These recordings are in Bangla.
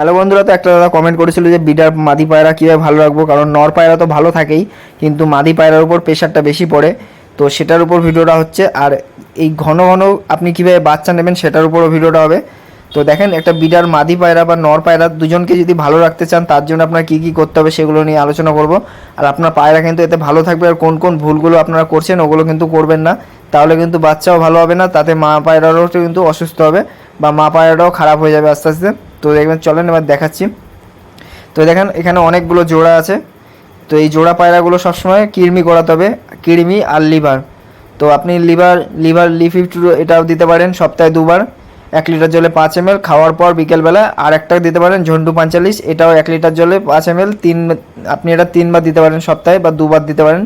হ্যালো বন্ধুরা, তো একটা দাদা কমেন্ট করেছিল যে বিডার মাদি পায়রা কীভাবে ভালো রাখব? কারণ নর পায়রা তো ভালো থাকেই, কিন্তু মাদি পায়রার উপর প্রেশারটা বেশি পড়ে। তো সেটার উপর ভিডিওটা হচ্ছে, আর এই ঘন ঘন আপনি কীভাবে বাচ্চা নেবেন সেটার উপরও ভিডিওটা হবে। তো দেখেন, একটা বিডার মাদি পায়রা বা নর পায়রা দুজনকে যদি ভালো রাখতে চান, তার জন্য আপনার কী কী করতে হবে সেগুলো নিয়ে আলোচনা করব। আর আপনার পায়রা কিন্তু এতে ভালো থাকবে, আর কোন কোন ভুলগুলো আপনারা করছেন ওগুলো কিন্তু করবেন না। তাহলে কিন্তু বাচ্চাও ভালো হবে না, তাতে মা পায়রারও কিন্তু অসুস্থ হবে, বা মা পায়রাটাও খারাপ হয়ে যাবে আস্তে আস্তে। তো দেখবেন, চলেন এবার দেখাচ্ছি। তো দেখেন, এখানে অনেকগুলো জোড়া আছে। তো এই জোড়া পায়রাগুলো সবসময় কিরমি করাতে হবে কিরমি আর লিভার। তো আপনি লিভার লিভার লিফি এটাও দিতে পারেন, সপ্তাহে দুবার। এক লিটার জলে পাঁচ এম খাওয়ার পর বিকেলবেলা আর একটা দিতে পারেন, ঝন্টু পঁয়তাল্লিশ এটাও এক লিটার জলে পাঁচ এম তিন, আপনি এটা তিনবার দিতে পারেন সপ্তাহে বা দুবার দিতে পারেন।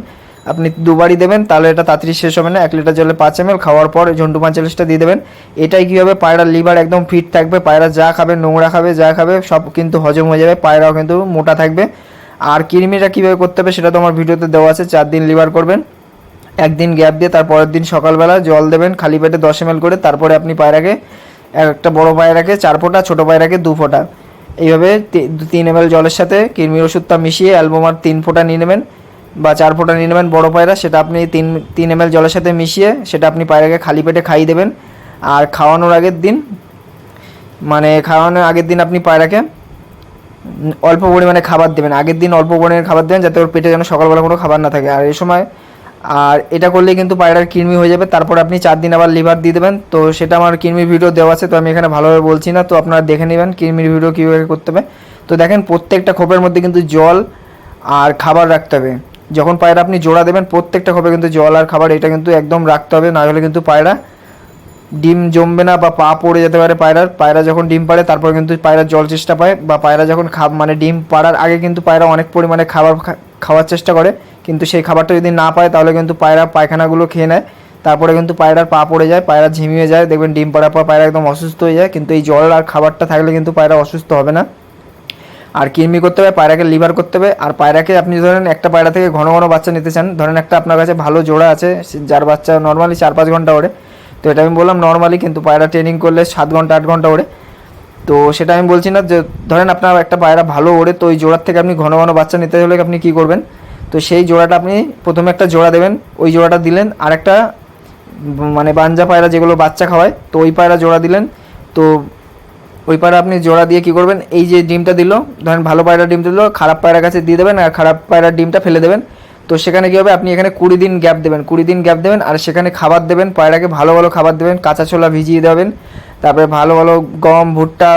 আপনি দুবারই দেবেন, তাহলে এটা তাড়াতাড়ি শেষ হবে না। এক লিটার জলে পাঁচ এম খাওয়ার পর ঝন্টু পঁয়তাল্লিশটা দিয়ে দেবেন। এটাই কী হবে? পায়রার লিভার একদম ফিট থাকবে, পায়রা যা খাবে, নোংরা খাবে, যা খাবে, সব কিন্তু হজম হয়ে যাবে, পায়রাও কিন্তু মোটা থাকবে। আর কৃমিটা কীভাবে করতে হবে সেটা তো আমার ভিডিওতে দেওয়া আছে, চার দিন লিভার করবেন, একদিন গ্যাপ দিয়ে তার পরের দিন সকালবেলা জল দেবেন, খালি পেটে দশ এম করে তারপরে আপনি পায়রাকে, একটা বড় পায়রাকে, চার ফোঁটা, ছোটো পায়রাকে দু ফোঁটা। এইভাবে তিন এম জলের সাথে কৃমি ওষুধটা মিশিয়ে অ্যালবোমার তিন ফোঁটা নিয়ে নেবেন। বা চার ফোঁটা নিয়ে নেবেন বড়ো পায়রা, সেটা আপনি তিন তিন এম জলের সাথে মিশিয়ে সেটা আপনি পায়রাকে খালি পেটে খাইয়ে দেবেন। আর খাওয়ানোর আগের দিন মানে খাওয়ানোর আগের দিন আপনি পায়রাকে অল্প পরিমাণে খাবার দেবেন। আগের দিন অল্প পরিমাণে খাবার দেবেন যাতে ওর পেটে যেন সকালবেলা কোনো খাবার না থাকে। আর এই সময়, আর এটা করলে কিন্তু পায়রার কৃমি হয়ে যাবে। তারপর আপনি চার দিন আবার লিভার দিয়ে দেবেন। তো সেটা আমার কৃমির ভিডিও দেওয়া আছে, তো আমি এখানে ভালোভাবে বলছি না। তো আপনারা দেখে নেবেন কৃমির ভিডিও কীভাবে করতে হবে। তো দেখেন, প্রত্যেকটা খোপের মধ্যে কিন্তু জল আর খাবার রাখতে হবে। যখন পায়রা আপনি জোড়া দেবেন, প্রত্যেকটা খোপে কিন্তু জল আর খাবার, এটা কিন্তু একদম রাখতে হবে, না হলে কিন্তু পায়রা ডিম জমবে না বা পা পড়ে যেতে পারে পায়রার। পায়রা যখন ডিম পাড়ে, তারপর কিন্তু পায়রা জল চেষ্টা পায় বা পায়রা যখন খা মানে ডিম পাড়ার আগে কিন্তু পায়রা অনেক পরিমাণে খাবার খাওয়ার চেষ্টা করে। কিন্তু সেই খাবারটা যদি না পায়, তাহলে কিন্তু পায়রা পায়খানাগুলো খেয়ে নেয়। তারপরে কিন্তু পায়রার পা পড়ে যায়, পায়রা ঝিমিয়ে যায়। দেখবেন ডিম পাড়ার পর পায়রা একদম অসুস্থ হয়ে যায়। কিন্তু এই জল আর খাবারটা থাকলে কিন্তু পায়রা অসুস্থ হবে না। আর কৃমি করতে হবে, পায়রাকে লিভার করতে হবে। আর পায়রাকে আপনি ধরেন একটা পায়রা থেকে ঘন ঘন বাচ্চা নিতে চান, ধরেন একটা আপনার কাছে ভালো জোড়া আছে যার বাচ্চা নর্মালি চার পাঁচ ঘণ্টা ওড়ে। তো এটা আমি বললাম নর্মালি কিন্তু পায়রা ট্রেনিং করলে সাত ঘণ্টা, আট ঘণ্টা ওড়ে। তো সেটা আমি বলছি না যে ধরেন আপনার একটা পায়রা ভালো ওড়ে, তো ওই জোড়ার থেকে আপনি ঘন ঘন বাচ্চা নিতে হলে আপনি কী করবেন? তো সেই জোড়াটা আপনি প্রথমে একটা জোড়া দেবেন, ওই জোড়াটা দিলেন। আর একটা মানে বাঞ্জা পায়রা যেগুলো বাচ্চা খাওয়ায়, তো ওই পায়রা জোড়া দিলেন। তো ওই পায়রা আপনি জোড়া দিয়ে কি করবেন? এই যে ডিমটা দিল, ধরেন ভালো পায়রা ডিম দিল, খারাপ পায়রার কাছে দিয়ে দেবেন আর খারাপ পায়রার ডিমটা ফেলে দেবেন। তো সেখানে কী হবে? আপনি এখানে কুড়ি দিন গ্যাপ দেবেন, কুড়ি দিন গ্যাপ দেবেন আর সেখানে খাবার দেবেন, পায়রাকে ভালো ভালো খাবার দেবেন, কাঁচা ছোলা ভিজিয়ে দেবেন, তারপরে ভালো ভালো গম, ভুট্টা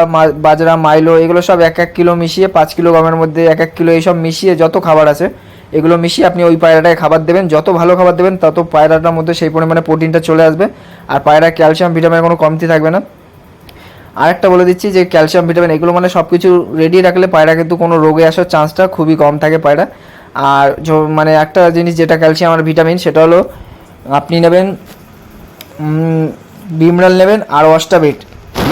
বাজরা, মাইলো, এগুলো সব এক এক কিলো মিশিয়ে, পাঁচ কিলো গমের মধ্যে এক এক কিলো এইসব মিশিয়ে যত খাবার আছে, এগুলো মিশিয়ে আপনি ওই পায়রাটাকে খাবার দেবেন। যত ভালো খাবার দেবেন, তত পায়রাটার মধ্যে সেই পরিমাণে প্রোটিনটা চলে আসবে। আর পায়রা ক্যালসিয়াম, ভিটামিনের কোনো কমতি থাকবে না। আরেকটা বলে দিচ্ছি যে ক্যালসিয়াম, ভিটামিন, এগুলো মানে সব কিছু রেডি রাখলে পায়রা কিন্তু কোনো রোগে আসার চান্সটা খুবই কম থাকে পায়রা। আর মানে একটা জিনিস যেটা ক্যালসিয়াম আর ভিটামিন সেটা হলো আপনি নেবেন বিমরাল নেবেন আর অস্টাবেট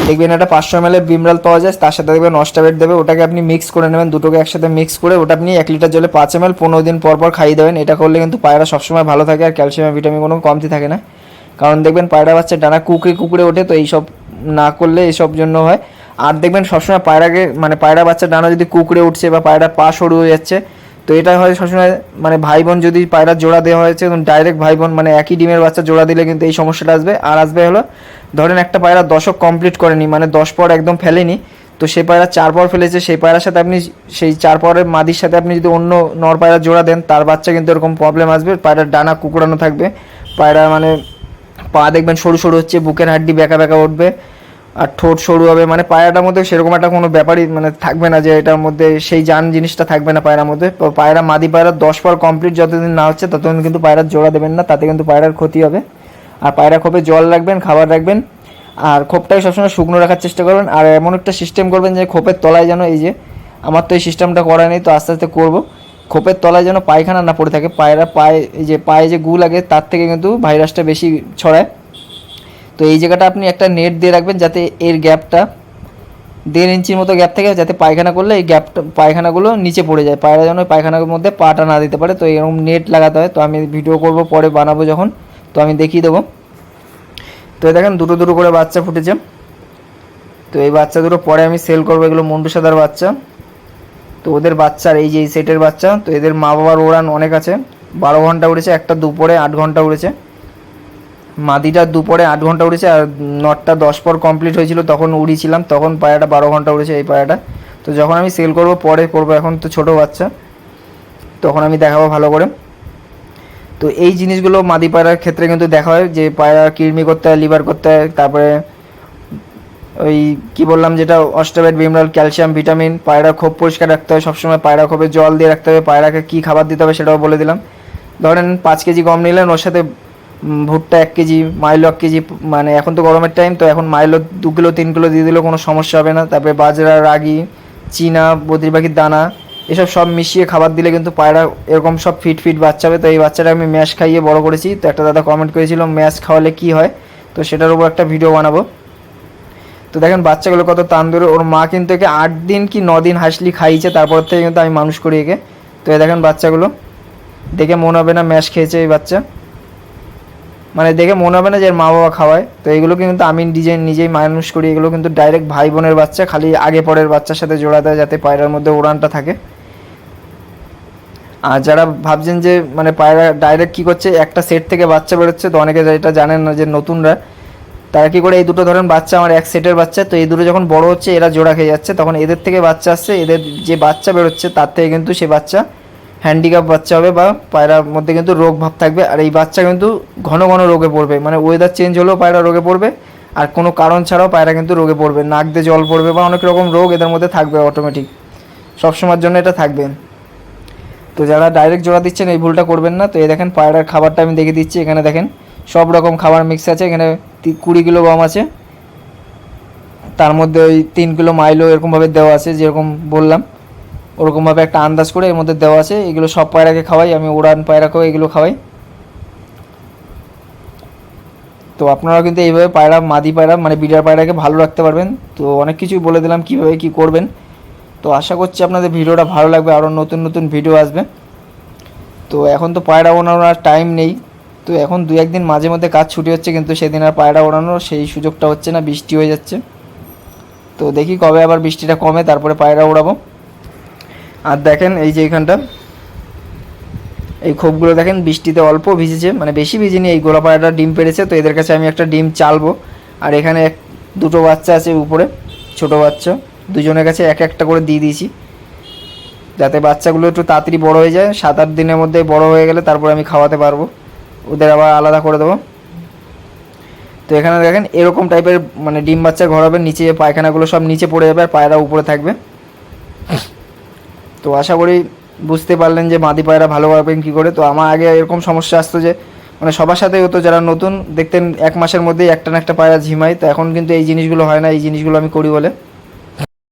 দেখবেন একটা পাঁচশো এম বিমরাল পাওয়া যায়, তার সাথে দেখবেন অস্টাবেট দেবে। ওটাকে আপনি মিক্স করে নেবেন, দুটোকে একসাথে মিক্স করে ওটা আপনি এক লিটার জলে পাঁচ এম এল পনেরো দিন পর পর খাইয়ে দেবেন। এটা করলে কিন্তু পায়রা সবসময় ভালো থাকে আর ক্যালসিয়াম ভিটামিন কোনো কমতি থাকে না। কারণ দেখবেন পায়রা বাচ্চা ডানা কুকড়ে কুকড়ে ওঠে, তো এইসব না করলে এইসব জন্য হয়। আর দেখবেন সবসময় পায়রাকে মানে পায়রা বাচ্চা ডানা যদি কুকড়ে উঠছে বা পায়রার পা সরু হয়ে যাচ্ছে, তো এটা হয় সবসময় মানে ভাই বোন যদি পায়রার জোড়া দেওয়া হয়েছে ডাইরেক্ট ভাই বোন মানে একই ডিমের বাচ্চা জোড়া দিলে কিন্তু এই সমস্যাটা আসবে। আর আসবে হলো, ধরেন একটা পায়রা দশক কমপ্লিট করেনি মানে দশ পর একদম ফেলেনি, তো সেই পায়রা চার পর ফেলেছে, সেই পায়রার সাথে আপনি সেই চার পরের মাদির সাথে আপনি যদি অন্য নর পায়রা জোড়া দেন, তার বাচ্চা কিন্তু এরকম প্রবলেম আসবে, পায়রার ডানা কুকুরানো থাকবে, পায়রা মানে পা দেখবেন সরু সরু হচ্ছে, বুকের হাড্ডি বেঁকা বেঁকা উঠবে আর ঠোঁট সরু হবে মানে পায়রাটার মধ্যে সেরকম একটা কোনো ব্যাপারই মানে থাকবে না যে এটার মধ্যে সেই যান জিনিসটা থাকবে না পায়রার মধ্যে। পায়রা মাদি পায়রা দশ পর কমপ্লিট যতদিন না হচ্ছে ততদিন কিন্তু পায়রার জোড়া দেবেন না, তাতে কিন্তু পায়রার ক্ষতি হবে। আর পায়রা খোপে জল রাখবেন, খাবার রাখবেন। আর খোপটাকে সবসময় শুকনো রাখার চেষ্টা করবেন। আর এমন একটা সিস্টেম করবেন যে খোপের তলায় যেন এই যে আমার তো এই সিস্টেমটা করা নেই, তো আস্তে আস্তে করব। খোপের তলায় যেন পায়খানা না পড়ে থাকে, পায়রা পায়ে যে পায়ে যে গু লাগে, তার থেকে কিন্তু ভাইরাসটা বেশি ছড়ায়। তো এই জায়গাটা আপনি একটা নেট দিয়ে রাখবেন যাতে এর গ্যাপটা দেড় ইঞ্চির মতো গ্যাপ থাকে যাতে পায়খানা করলে এই গ্যাপটা পায়খানাগুলো নিচে পড়ে যায়। পায়রা যেন পায়খানার মধ্যে পাটা না দিতে পারে। তো এরকম নেট লাগাতে হয়। তো আমি ভিডিও করব, পরে বানাবো যখন। তো আমি দেখিয়ে দেবো। তো দেখেন দুটো দুটো করে বাচ্চা ফুটেছে। তো তো এই বাচ্চা দুটো পরে আমি সেল করব। এগুলো মন্টু সাদার বাচ্চা। তো ওদের বাচ্চার এই যে এই সেটের বাচ্চা। তো এদের মা বাবার ওড়ান অনেক আছে। বারো ঘণ্টা উড়েছে, একটা দুপুরে আট ঘণ্টা উড়েছে। মাদিটা দুপুরে আট ঘণ্টা উড়েছে আর নটটা দশ পর কমপ্লিট হয়েছিল, তখন উড়িয়েছিলাম তখন পায়রাটা বারো ঘণ্টা উড়েছে এই পায়রাটা তো যখন আমি সেল করব, পরে করব, এখন তো ছোটো বাচ্চা, তখন আমি দেখাবো ভালো করে। তো এই জিনিসগুলো মাদি পায়রার ক্ষেত্রে কিন্তু দেখা হয় যে পায়রা কৃমি করতে হয়, লিভার করতে হয়, তারপরে ওই কি বললাম যেটা অস্টাবেট বিমরাল, ক্যালসিয়াম, ভিটামিন, পায়রা খুব পরিষ্কার রাখতে হয়, সবসময় পায়রা খোপে জল দিয়ে রাখতে হবে, পায়রাকে কী খাবার দিতে হবে সেটাও বলে দিলাম। ধরেন পাঁচ কেজি গম নিলেন, ওর সাথে ভুট্টা এক কেজি, মাইলো এক কেজি মানে এখন তো গরমের টাইম তো এখন মাইলো দু কিলো, তিন কিলো দিয়ে দিলেও কোনো সমস্যা হবে না। তারপরে বাজরা, রাগি, চীনা, বদ্রি পাখির দানা, এসব সব মিশিয়ে খাবার দিলে কিন্তু পায়রা এরকম সব ফিট ফিট বাচ্চা হবে। তো এই বাচ্চাটা আমি ম্যাশ খাইয়ে বড় করেছি। তো একটা দাদা কমেন্ট করেছিল ম্যাশ খাওয়ালে কি হয়? তো সেটার উপর একটা ভিডিও বানাবো। তো দেখেন, বাচ্চাগুলো কত তান ধরে ওর মা কিন্তু একে আট দিন কি ন দিন হাসলি খাইয়েছে, তারপর থেকে কিন্তু আমি মানুষ করি একে। তো এই দেখেন বাচ্চাগুলো। দেখে মনে হবে না ম্যাশ খেয়েছে এই বাচ্চা। মানে দেখে মনে হবে না যে মা বাবা খাওয়ায়। তো এগুলো কিন্তু আমি ডিজাইন নিজেই মানুষ করি। এগুলো কিন্তু ডাইরেক্ট ভাই বোনের বাচ্চা, খালি আগে পরের বাচ্চার সাথে জোড়া দেয় যাতে পায়রার মধ্যে উড়ানটা থাকে। আর যারা ভাবছেন যে মানে পায়রা ডাইরেক্ট কী করছে, একটা সেট থেকে বাচ্চা বেরোচ্ছে, তো অনেকে এটা জানেন না যে নতুনরা, তারা কী করে এই দুটো ধরেন বাচ্চা আমার এক সেটের বাচ্চা, তো এই দুটো যখন বড় হচ্ছে, এরা জোড়া খেয়ে যাচ্ছে, তখন এদের থেকে বাচ্চা আসছে, এদের যে বাচ্চা বেরোচ্ছে, তার থেকে কিন্তু সে বাচ্চা হ্যান্ডিক্যাপ বাচ্চা হবে বা পায়রার মধ্যে কিন্তু রোগ ভাব থাকবে। আর এই বাচ্চা কিন্তু ঘন ঘন রোগে পড়বে। মানে ওয়েদার চেঞ্জ হলেও পায়রা রোগে পড়বে। আর কোনো কারণ ছাড়াও পায়রা কিন্তু রোগে পড়বে। নাক দিয়ে জল পড়বে বা অনেক রকম রোগ এদের মধ্যে থাকবে অটোমেটিক সবসময়ের জন্য এটা থাকবে তো যারা ডাইরেক্ট জোড়া দিচ্ছেন, এই ভুলটা করবেন না। তো এই দেখেন পায়রার খাবারটা আমি দেখে দিচ্ছি। এখানে দেখেন সব রকম খাবার মিক্স আছে। এখানে কুড়ি কিলো গম আছে। তার মধ্যে ওই তিন কিলো মাইলো এরকমভাবে দেওয়া আছে, যেরকম বললাম। ওরকমভাবে একটা আন্দাজ করে এর মধ্যে দেওয়া আছে। এগুলো সব পায়রাকে খাওয়াই, আমি উড়ান পায়রাকেও এগুলো খাওয়াই। তো আপনারা কিন্তু এইভাবে পায়রা, মাদি পায়রা মানে বিডার পায়রাকে ভালো রাখতে পারবেন। তো অনেক কিছুই বলে দিলাম কীভাবে কী করবেন। তো আশা করছি আপনাদের ভিডিওটা ভালো লাগবে, আরও নতুন নতুন ভিডিও আসবে। তো এখন তো পায়রা ওড়ানোর টাইম নেই। তো এখন দু একদিন মাঝে মধ্যে কাজ ছুটি হচ্ছে, কিন্তু সেদিন আর পায়রা ওড়ানোর সেই সুযোগটা হচ্ছে না, বৃষ্টি হয়ে যাচ্ছে। তো দেখি কবে আবার বৃষ্টিটা কমে, তারপরে পায়রা ওড়াবো। আর দেখেন এই যে এইখানটা এই খোপগুলো দেখেন বৃষ্টিতে অল্প ভিজেছে মানে বেশি ভিজেনি, এই গোলা পায়রাটা ডিম পেড়েছে, তো এদের কাছে আমি একটা ডিম চালবো। আর এখানে এক, দুটো বাচ্চা আছে উপরে, ছোট বাচ্চা, দুজনের কাছে এক একটা করে দিয়ে দিয়েছি। যাতে বাচ্চাগুলো একটু তাড়াতাড়ি বড় হয়ে যায় সাত আট দিনের মধ্যে বড় হয়ে গেলে তারপর আমি খাওয়াতে পারব। ওদের আবার আলাদা করে দেবো। তো এখানে দেখেন এরকম টাইপের মানে ডিম বাচ্চা ঘর হবে নিচে পায়খানাগুলো সব নিচে পড়ে যাবে, আর পায়রা উপরে থাকবে। তো আশা করি বুঝতে পারলেন যে মাদি পায়রা ভালো পাবেন কী করে। তো আমার আগে এরকম সমস্যা আসতো যে মানে সবার সাথেই হতো, যারা নতুন দেখতেন এক মাসের মধ্যেই একটা না একটা পায়রা ঝিমাই তো এখন কিন্তু এই জিনিসগুলো হয় না, এই জিনিসগুলো আমি করি বলে।